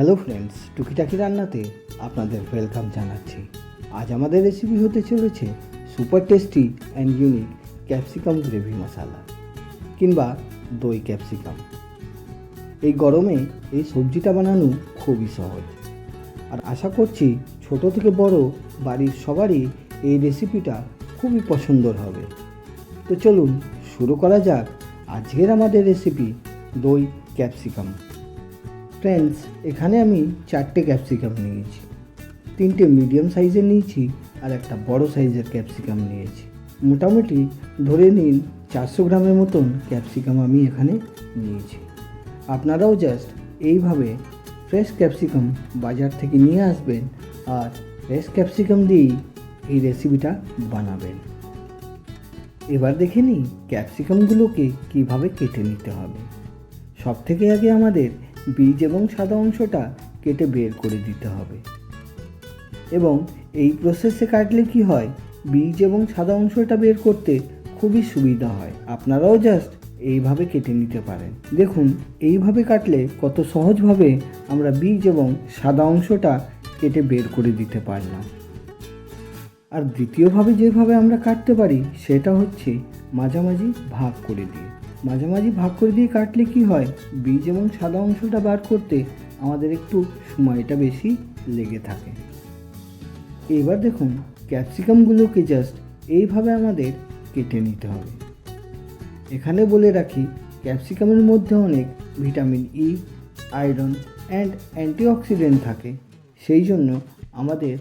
Hello friends টুকিটাকি রান্নাতে আপনাদের ওয়েলকাম জানাচ্ছি। আজ আমাদের রেসিপি হতে চলেছে super tasty and unique capsicum gravy masala কিংবা দই ক্যাপসিকাম এই গরমে এই সবজিটা বানানো খুবই সহজ। আর আশা করছি ছোট থেকে বড় বাড়ির সবারই এই রেসিপিটা খুবই পছন্দর হবে। তো চলুন শুরু করা যাক আজকের আমাদের রেসিপি দই ক্যাপসিকাম ফ্রেন্ডস এখানে আমি চারটে ক্যাপসিকাম নিয়েছি। তিনটে মিডিয়াম সাইজের নিয়েছি আর একটা বড় সাইজের ক্যাপসিকাম নিয়েছি। মোটামুটি ধরে নিন চারশো গ্রামের মতন ক্যাপসিকাম আমি এখানে নিয়েছি। আপনারাও জাস্ট এইভাবে ফ্রেশ ক্যাপসিকাম বাজার থেকে নিয়ে আসবেন আর ফ্রেশ ক্যাপসিকাম দিয়েই এই রেসিপিটা বানাবেন। এবার দেখে নিই ক্যাপসিকামগুলোকে কীভাবে কেটে নিতে হবে। সব থেকে আগে আমাদের বীজ এবং সাদা অংশটা কেটে বের করে দিতে হবে। এবং এই প্রসেসে কাটলে কি হয়? বীজ এবং সাদা অংশটা বের করতে খুবই সুবিধা হয়। আপনারাও জাস্ট এইভাবে কেটে নিতে পারেন। দেখুন, এইভাবে কাটলে কত সহজভাবে আমরা বীজ এবং সাদা অংশটা কেটে বের করে দিতে পারলাম। আর দ্বিতীয়ভাবে যেভাবে আমরা কাটতে পারি, সেটা হচ্ছে মাঝামাঝি ভাগ করে দিয়ে। মাঝামাঝি ভাগ করে দিয়ে কাটলে কি হয়? বীজ এবং সাদা অংশটা বার করতে আমাদের একটু সময়টা বেশি লেগে থাকে। এবার দেখুন, ক্যাপসিকামগুলোকে জাস্ট এইভাবে আমাদের কেটে নিতে হবে। এখানে বলে রাখি, ক্যাপসিকামের মধ্যে অনেক vitamin E iron and antioxidant থাকে। সেই জন্য আমাদের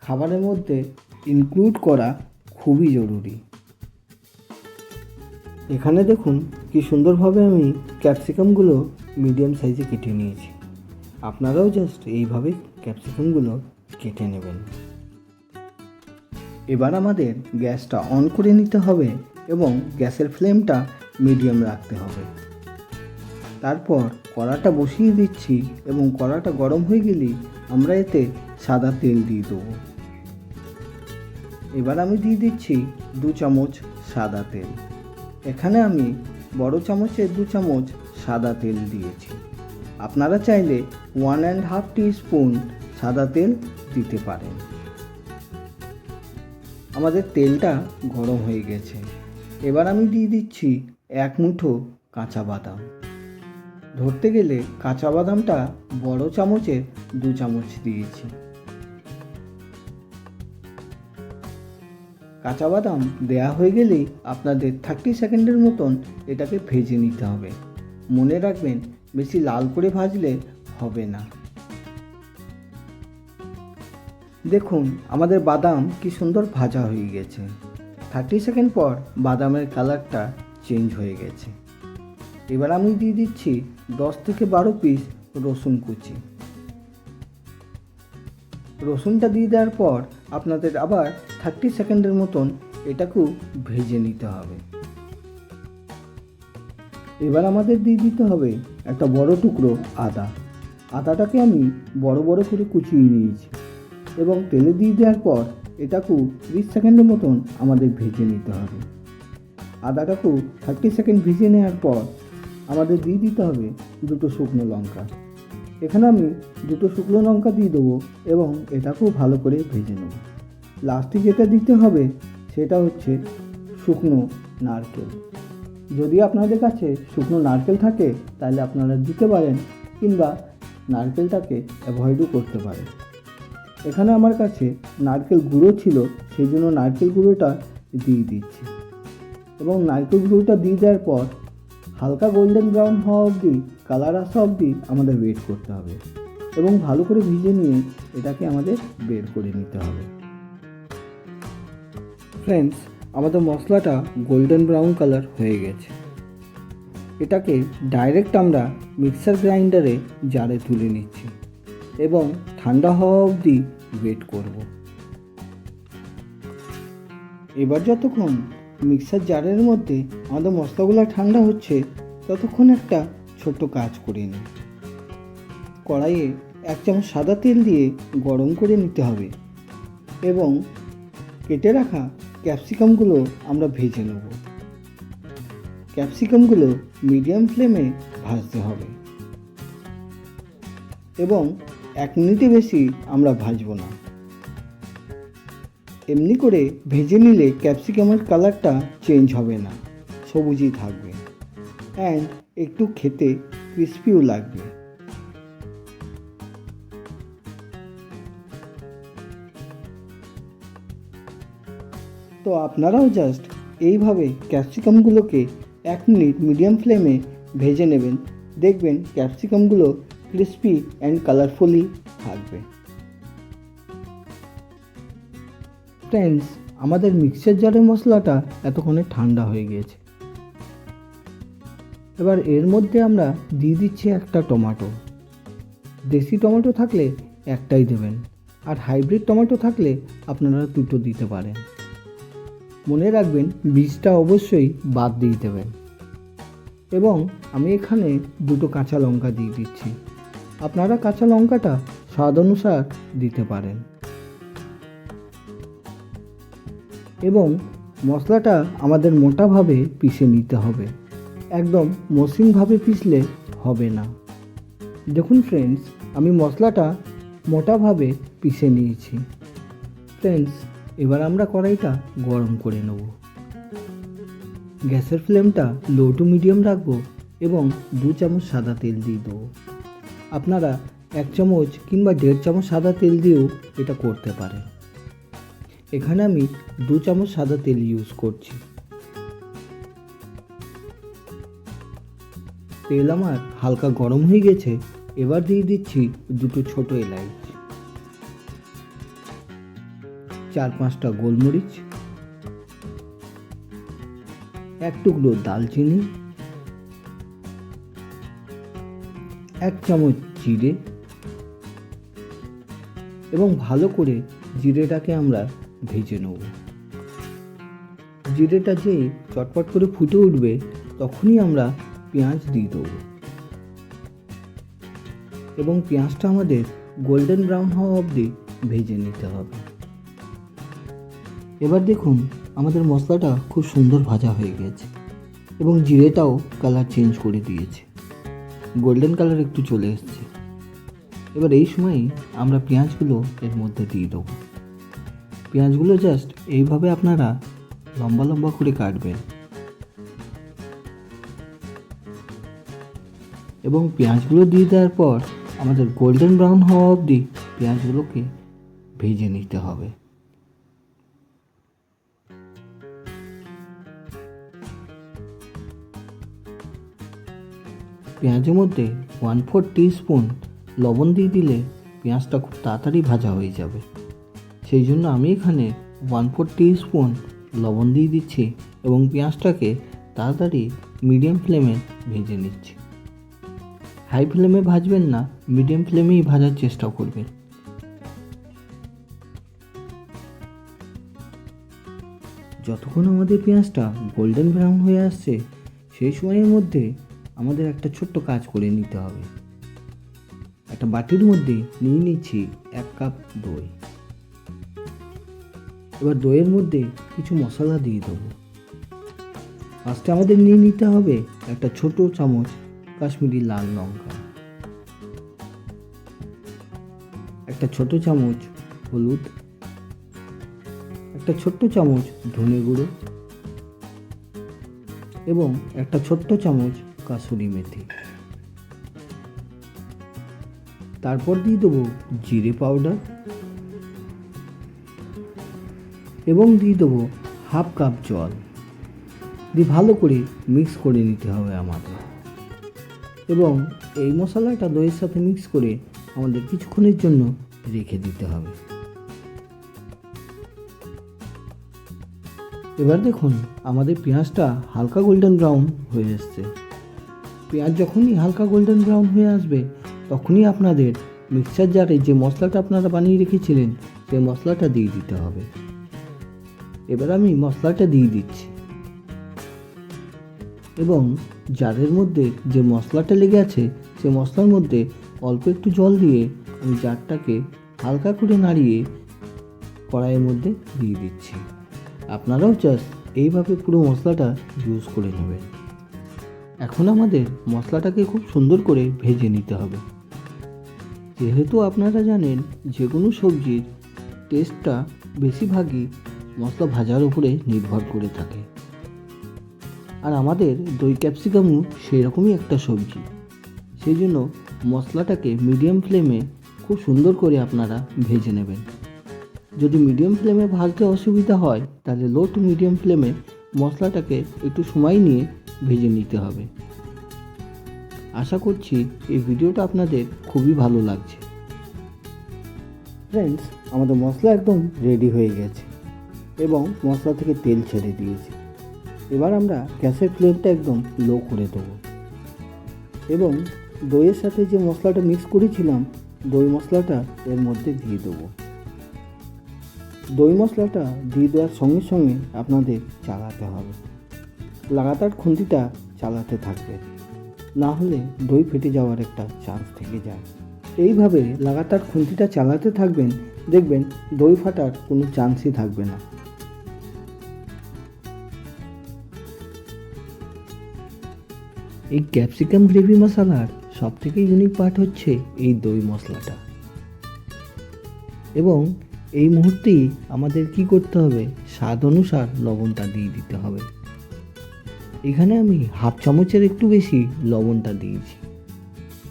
খাবারের মধ্যে ইনক্লুড করা খুবই জরুরি। এখানে দেখুন কি সুন্দরভাবে আমি ক্যাপসিকামগুলো মিডিয়াম সাইজে কেটে নিয়েছি। আপনারাও জাস্ট এইভাবে ক্যাপসিকামগুলো কেটে নেবেন। এবার আমাদের গ্যাসটা অন করে নিতে হবে এবং গ্যাসের ফ্লেমটা মিডিয়াম রাখতে হবে। তারপর কড়াটা বসিয়ে দিচ্ছি এবং কড়াটা গরম হয়ে গেলেই আমরা এতে সাদা তেল দিয়ে দেবো। এবার আমি দিয়ে দিচ্ছি দু চামচ সাদা তেল। এখানে আমি বড় চামচে দু চামচ সাদা তেল দিয়েছি। আপনারা চাইলে one and half teaspoon সাদা তেল দিতে পারেন। আমাদের তেলটা গরম হয়ে গেছে। এবার আমি দিয়ে দিচ্ছি এক মুঠো কাঁচা বাদাম। ধরতে গেলে কাঁচা বাদামটা বড় চামচের দু চামচ দিয়েছি। কাঁচা বাদাম দেয়া হয়ে গেলেই আপনাদের থার্টি সেকেন্ডের মতন এটাকে ভেজে নিতে হবে। মনে রাখবেন, বেশি লাল করে ভাজলে হবে না। দেখুন, আমাদের বাদাম কি সুন্দর ভাজা হয়ে গেছে। থার্টি সেকেন্ড পর বাদামের কালারটা চেঞ্জ হয়ে গেছে। এবার আমি দিয়ে দিচ্ছি দশ থেকে বারো পিস রসুন কুচি। রসুনটা দিয়ে দেওয়ার পর আপনাদের আবার থার্টি সেকেন্ডের মতন এটাকেও ভেজে নিতে হবে। এবার আমাদের দিয়ে দিতে হবে একটা বড় টুকরো আদা। আদাটাকে আমি বড় বড় করে কুচিয়ে নিয়েছি এবং তেলে দিয়ে দেওয়ার পর এটাকেও বিশ সেকেন্ডের মতন আমাদের ভেজে নিতে হবে। আদাটাকেও থার্টি সেকেন্ড ভেজে নেওয়ার পর আমাদের দিয়ে দিতে হবে দুটো শুকনো লঙ্কা। এখানে আমি দুটো শুকনো লঙ্কা দিয়ে দেবো এবং এটাকেও ভালো করে ভেজে নেব। লাস্টে যেটা দিতে হবে, সেটা হচ্ছে শুকনো নারকেল। যদি আপনাদের কাছে শুকনো নারকেল থাকে, তাহলে আপনারা দিতে পারেন কিংবা নারকেলটাকে অ্যাভয়েডও করতে পারেন। এখানে আমার কাছে নারকেল গুঁড়ো ছিল, সেই জন্য নারকেল গুঁড়োটা দিয়ে দিচ্ছি। এবং নারকেল গুঁড়োটা দিয়ে দেওয়ার পর হালকা গোল্ডেন ব্রাউন হওয়া অবধি কালার আসা অবধি আমাদের ওয়েট করতে হবে। এবং ভালো করে ভিজে নিয়ে এটাকে আমাদের বের করে নিতে হবে। ফ্রেন্ডস আমাদের মশলাটা গোল্ডেন ব্রাউন কালার হয়ে গেছে। এটাকে ডাইরেক্ট আমরা মিক্সার গ্রাইন্ডারে জারে তুলে নিচ্ছি এবং ঠান্ডা হওয়া অবধি ওয়েট করব। এবার যতক্ষণ মিক্সার জারের মধ্যে আমাদের মশলাগুলো ঠান্ডা হচ্ছে, ততক্ষণ একটা ছোট্ট কাজ করে নিই। কড়াইয়ে এক চামচ সাদা তেল দিয়ে গরম করে নিতে হবে এবং কেটে রাখা ক্যাপসিকামগুলো আমরা ভেজে নেব। ক্যাপসিকামগুলো মিডিয়াম ফ্লেমে ভাজতে হবে। এবং এক মিনিটে বেশি আমরা ভাজবো না। এমনি করে ভেজে নিলে ক্যাপসিকামের কালারটা চেঞ্জ হবে না, সবুজই থাকবে। অ্যান্ড একটু খেতে ক্রিস্পিও লাগবে। আপনারাও জাস্ট এইভাবে ক্যাপসিকামগুলোকে এক মিনিট মিডিয়াম ফ্লেমে ভেজে নেবেন। দেখবেন ক্যাপসিকামগুলো ক্রিস্পি অ্যান্ড কালারফুলি থাকবে। ফ্রেন্ডস আমাদের মিক্সচার জারের মশলাটা এতক্ষণে ঠান্ডা হয়ে গিয়েছে। এবার এর মধ্যে আমরা দিয়ে দিচ্ছি একটা টমেটো। দেশি টমেটো থাকলে একটাই দেবেন। আর হাইব্রিড টমেটো থাকলে আপনারা দুটো দিতে পারেন। মনে রাখবেন, বীজটা অবশ্যই বাদ দিয়ে দেবেন এবং আমি এখানে দুটো কাঁচা লঙ্কা দিয়ে দিচ্ছি। আপনারা কাঁচা লঙ্কাটা স্বাদ অনুসার দিতে পারেন। এবং মশলাটা আমাদের মোটাভাবে পিষে নিতে হবে। একদম মসৃণভাবে পিষলে হবে না। দেখুন ফ্রেন্ডস আমি মশলাটা মোটাভাবে পিষে নিয়েছি। ফ্রেন্ডস এবার আমরা কড়াইটা গরম করে নেব। গ্যাসের ফ্লেমটা লো টু মিডিয়াম রাখব এবং দু চামচ সাদা তেল দিয়ে দেবো। আপনারা এক চামচ কিংবা দেড় চামচ সাদা তেল দিয়েও এটা করতে পারেন। এখানে আমি দু চামচ সাদা তেল ইউজ করছি। তেল আমার হালকা গরম হয়ে গেছে, এবার দিয়ে দিচ্ছি দুটো ছোট এলাচ চার পাঁচটা গোলমরিচ, এক টুকরো দালচিনি, এক চামচ জিরে এবং ভালো করে জিরেটাকে আমরা ভেজে নেব। জিরেটা যেই চটপট করে ফুটে উঠবে, তখনই আমরা পেঁয়াজ দিয়ে দেবো। এবং পেঁয়াজটা আমাদের গোল্ডেন ব্রাউন হওয়া অবধি ভেজে নিতে হবে। এবার দেখুন, আমাদের মশলাটা খুব সুন্দর ভাজা হয়ে গেছে এবং জিরেটাও কালার চেঞ্জ করে দিয়েছে। গোল্ডেন কালার একটু চলে এসছে। এবার এই সময় আমরা পেঁয়াজগুলো এর মধ্যে দিয়ে দেবো। পেঁয়াজগুলো জাস্ট এইভাবে আপনারা লম্বা লম্বা করে কাটবেন। এবং পেঁয়াজগুলো দিয়ে দেওয়ার পর আমাদের গোল্ডেন ব্রাউন হওয়া অবধি পেঁয়াজগুলোকে ভেজে নিতে হবে। পেঁয়াজের মধ্যে ওয়ান ফোর স্পুন লবণ দিয়ে দিলে পেঁয়াজটা খুব তাড়াতাড়ি ভাজা হয়ে যাবে। সেই জন্য আমি এখানে ওয়ান ফোর স্পুন লবণ দিয়ে দিচ্ছি এবং পেঁয়াজটাকে তাড়াতাড়ি মিডিয়াম ফ্লেমে ভেজে নিচ্ছি। হাই ফ্লেমে ভাজবেন না মিডিয়াম ফ্লেমেই ভাজার চেষ্টা করবেন। যতক্ষণ আমাদের পেঁয়াজটা গোল্ডেন ব্রাউন হয়ে আসছে, সেই সময়ের মধ্যে আমাদের একটা ছোট্ট কাজ করে নিতে হবে। একটা বাটির মধ্যে নিয়ে নিচ্ছি এক কাপ দই। এবার দইয়ের মধ্যে কিছু মশলা দিয়ে দেবো। ফার্স্টে আমাদের নিয়ে নিতে হবে একটা ছোট চামচ কাশ্মীরি লাল লঙ্কা। একটা ছোট চামচ হলুদ। একটা ছোট্ট চামচ ধনে গুঁড়ো। এবং একটা ছোট্ট চামচ কাসুরি মেথি। তারপর দিয়ে দেবো জিরে পাউডার এবং দিয়ে দেবো হাফ কাপ জল। দিয়ে ভালো করে মিক্স করে নিতে হবে আমাদের। এবং এই মশলাটা দইয়ের সাথে মিক্স করে আমাদের কিছুক্ষণের জন্য রেখে দিতে হবে। এবার দেখুন, আমাদের পেঁয়াজটা হালকা গোল্ডেন ব্রাউন হয়ে এসছে। পেঁয়াজ যখনই হালকা গোল্ডেন ব্রাউন হয়ে আসবে, তখনই আপনাদের মিক্সচার জারে যে মশলাটা আপনারা বানিয়ে রেখেছিলেন, সেই মশলাটা দিয়ে দিতে হবে। এবার আমি মশলাটা দিয়ে দিচ্ছি। এবং জারের মধ্যে যে মশলাটা লেগে আছে, সে মশলার মধ্যে অল্প একটু জল দিয়ে আমি জারটাকে হালকা করে নাড়িয়ে কড়াইয়ের মধ্যে দিয়ে দিচ্ছি। আপনারাও জাস্ট এইভাবে পুরো মশলাটা ইউজ করে নেবেন। এখন আমাদের মশলাটাকে খুব সুন্দর করে ভেজে নিতে হবে। যেহেতু আপনারা জানেন যে কোনো সবজির টেস্টটা বেশিরভাগই মশলা ভাজার উপরে নির্ভর করে থাকে। আর আমাদের দই ক্যাপসিকামও সেই রকমই একটা সবজি। সেই জন্য মশলাটাকে মিডিয়াম ফ্লেমে খুব সুন্দর করে আপনারা ভেজে নেবেন। যদি মিডিয়াম ফ্লেমে ভাজতে অসুবিধা হয়, তাহলে লো টু মিডিয়াম ফ্লেমে মশলাটাকে একটু সময় নিয়ে ভেজে নিতে হবে। আশা করছি এই ভিডিওটা আপনাদের খুবই ভালো লাগছে। ফ্রেন্ডস আমাদের মশলা একদম রেডি হয়ে গেছে এবং মশলা থেকে তেল ছেড়ে দিয়েছে। এবার আমরা গ্যাসের ফ্লেমটা একদম লো করে দেবো। এবং দইয়ের সাথে যে মশলাটা মিক্স করেছিলাম, দই মশলাটা এর মধ্যে দিয়ে দেবো। দই মশলাটা দিয়ে দেওয়ার সঙ্গে সঙ্গে আপনাদের চালাতে হবে। লাগাতার খুন্তিটা চালাতে থাকবে। না হলে দই ফেটে যাওয়ার একটা চান্স থেকে যায়। এইভাবে লাগাতার খুন্তিটা চালাতে থাকবেন, দেখবেন দই ফাটার কোনো চান্সই থাকবে না। এই ক্যাপসিকাম গ্রেভি মশলার সব থেকে ইউনিক পার্ট হচ্ছে এই দই মশলাটা। এবং এই মুহূর্তেই আমাদের কি করতে হবে? স্বাদ অনুসার লবণটা দিয়ে দিতে হবে। এখানে আমি হাফ চামচের একটু বেশি লবণটা দিয়েছি।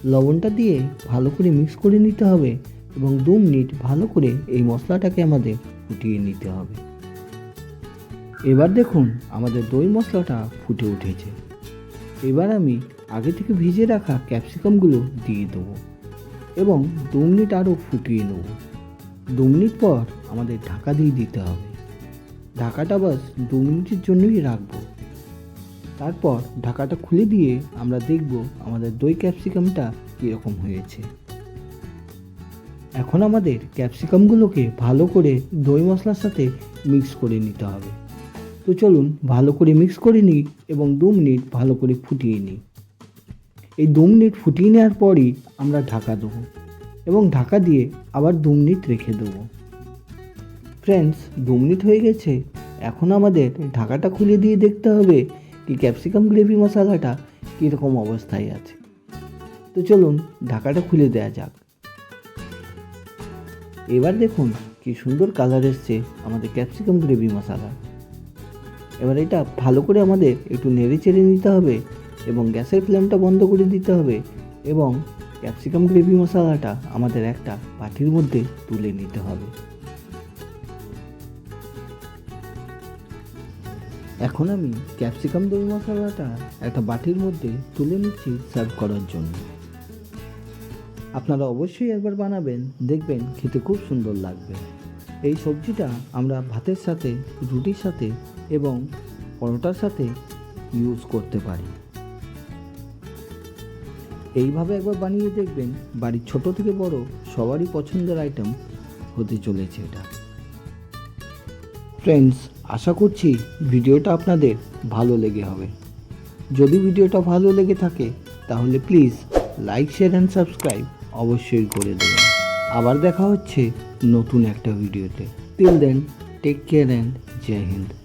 লবণটা দিয়ে ভালো করে মিক্স করে নিতে হবে এবং দু মিনিট ভালো করে এই মশলাটাকে আমাদের ফুটিয়ে নিতে হবে। এবার দেখুন আমাদের দই মশলাটা ফুটে উঠেছে। এবার আমি আগে থেকে ভিজে রাখা ক্যাপসিকামগুলো দিয়ে দেবো এবং দু মিনিট আরও ফুটিয়ে নেব। দু মিনিট পর আমাদের ঢাকা দিয়ে দিতে হবে। ঢাকাটা বাস দু মিনিটের জন্যই রাখব। তারপর ঢাকাটা খুলে দিয়ে আমরা দেখব আমাদের দই ক্যাপসিকামটা কীরকম হয়েছে। এখন আমাদের ক্যাপসিকামগুলোকে ভালো করে দই মশলার সাথে মিক্স করে নিতে হবে। তো চলুন ভালো করে মিক্স করে নিই এবং দু মিনিট ভালো করে ফুটিয়ে নিই। এই দু মিনিট ফুটিয়ে নেওয়ার পরই আমরা ঢাকা দেবো এবং ঢাকা দিয়ে আবার দু মিনিট রেখে দেবো। ফ্রেন্ডস, দু মিনিট হয়ে গেছে। এখন আমাদের ঢাকাটা খুলে দিয়ে দেখতে হবে কি ক্যাপসিকাম গ্রেভি মশলাটা কীরকম অবস্থায় আছে? তো চলুন ঢাকাটা খুলে দেওয়া যাক। এবার দেখুন কি সুন্দর কালার এসছে আমাদের ক্যাপসিকাম গ্রেভি মশলা। এবার এটা ভালো করে আমাদের একটু নেড়ে চেড়ে নিতে হবে এবং গ্যাসের ফ্লেমটা বন্ধ করে দিতে হবে এবং ক্যাপসিকাম গ্রেভি মশলাটা আমাদের একটা বাটির মধ্যে তুলে নিতে হবে। এখন আমি ক্যাপসিকাম দই মশলাটা একটা বাটির মধ্যে তুলে নিচ্ছি সার্ভ করার জন্য। আপনারা অবশ্যই একবার বানাবেন, দেখবেন খেতে খুব সুন্দর লাগবে। এই সবজিটা আমরা ভাতের সাথে, রুটির সাথে এবং পরোটার সাথে ইউজ করতে পারি। এইভাবে একবার বানিয়ে দেখবেন বাড়ির ছোট থেকে বড় সবারই পছন্দের আইটেম হতে চলেছে এটা। ফ্রেন্ডস আশা করছি ভিডিওটা আপনাদের ভালো লেগে হবে। যদি ভিডিওটা ভালো লেগে থাকে, তাহলে please like share and subscribe অবশ্যই করে দেবেন। আবার দেখা হচ্ছে নতুন একটা ভিডিওতে। Till then take care and Jai Hind